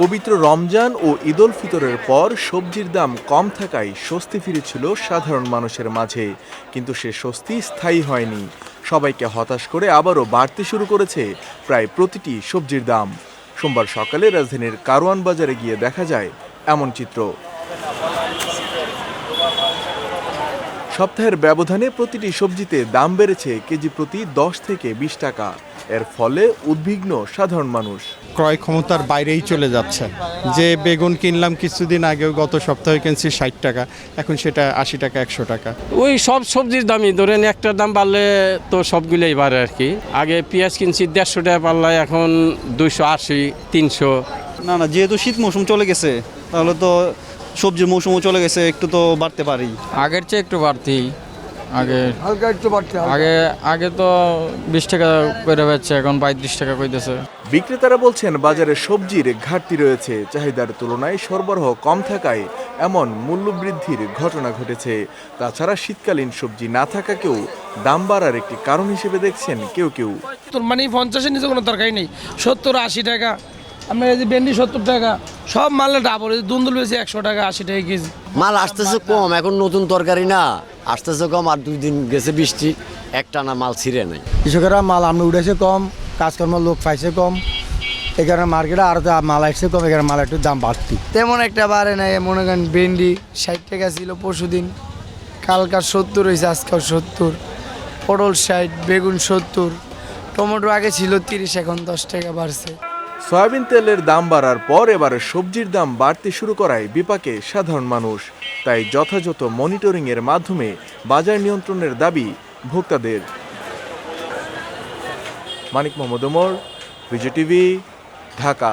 পবিত্র রমজান ও ঈদুল ফিতরের পর সবজির দাম কম থাকায় স্বস্তি ফিরেছিল সাধারণ মানুষের মাঝে। কিন্তু সে স্বস্তি স্থায়ী হয়নি। সবাইকে হতাশ করে আবারও বাড়তে শুরু করেছে প্রায় প্রতিটি সবজির দাম। সোমবার সকালে রাজধানীর কারওয়ান বাজারে গিয়ে দেখা যায় এমন চিত্র। সপ্তাহের ব্যবধানে প্রতিটি সবজিতে দাম বেড়েছে কেজি প্রতি দশ থেকে বিশ টাকা। এর ফলে উদ্বিগ্ন সাধারণ মানুষ। ক্রয় ক্ষমতার বাইরেই চলে যাচ্ছে। যে বেগুন কিনলাম কিছুদিন আগেও গত সপ্তাহে কিনছি ষাট টাকা এখন সেটা আশি টাকা একশো টাকা। ওই সব সবজির দামই ধরেন একটার দাম বাড়লে তো সবগুলোই বাড়ে আর কি। আগে পেঁয়াজ কিনছি দেড়শো টাকা পাল্লায় এখন দুইশো আশি তিনশো। না না যেহেতু শীত মৌসুম চলে গেছে তাহলে তো সবজির মৌসুমও চলে গেছে একটু তো বাড়তে পারি। আগের চেয়ে একটু বাড়তি আগে হালকা একটু বাড়তে আগে আগে তো বিশ টাকা করে যাচ্ছে এখন পঁয়ত্রিশ টাকা কইতেছে। বিক্রেতারা বলছেন বাজারে সবজির ঘাটতি রয়েছে। চাহিদার তুলনায় সরবরাহ কম থাকায় এমন মূল্যবৃদ্ধির ঘটনা ঘটেছে। তাছাড়া শীতকালীন সবজি না থাকাকেও দাম বাড়ার একটি কারণ হিসেবে দেখছেন কেউ কেউ। তোর মানে পঞ্চাশের নিচে কোনো তরকারি নেই। সত্তর আশি টাকা আপনার এই যে ভেন্ডি সত্তর টাকা সব মালে ডাবল দুন্দুল বেশি একশো টাকা আশি টাকা কেজি। মাল আসতেছে কম এখন নতুন তরকারি না আসতেছে কম আর দুই দিন গেছে বৃষ্টি একটা না মাল ছিঁড়ে নাই। কৃষকেরা মাল আমনে উঠেছে কম কাজকর্ম লোক পাইছে কম এখানে মার্কেটে আরও তো মাল আসছে কম এখানে মাল একটু দাম বাড়তি। তেমন একটা বাড়ে নাই মনে করেন ভেন্ডি ষাট টাকা ছিল পরশু দিন কালকার সত্তর হয়েছে আজকাল সত্তর পটল ষাট বেগুন সত্তর টমেটো আগে ছিল তিরিশ এখন দশ টাকা বাড়ছে। সয়াবিন তেলের দাম বাড়ার পর এবার সবজির দাম বাড়তে শুরু করায় বিপাকে সাধারণ মানুষ। তাই যথাযথ মনিটরিং এর মাধ্যমে বাজার নিয়ন্ত্রণের দাবি ভোক্তাদের। মানিক মোহাম্মদ ওমর বিজেটিভি ঢাকা।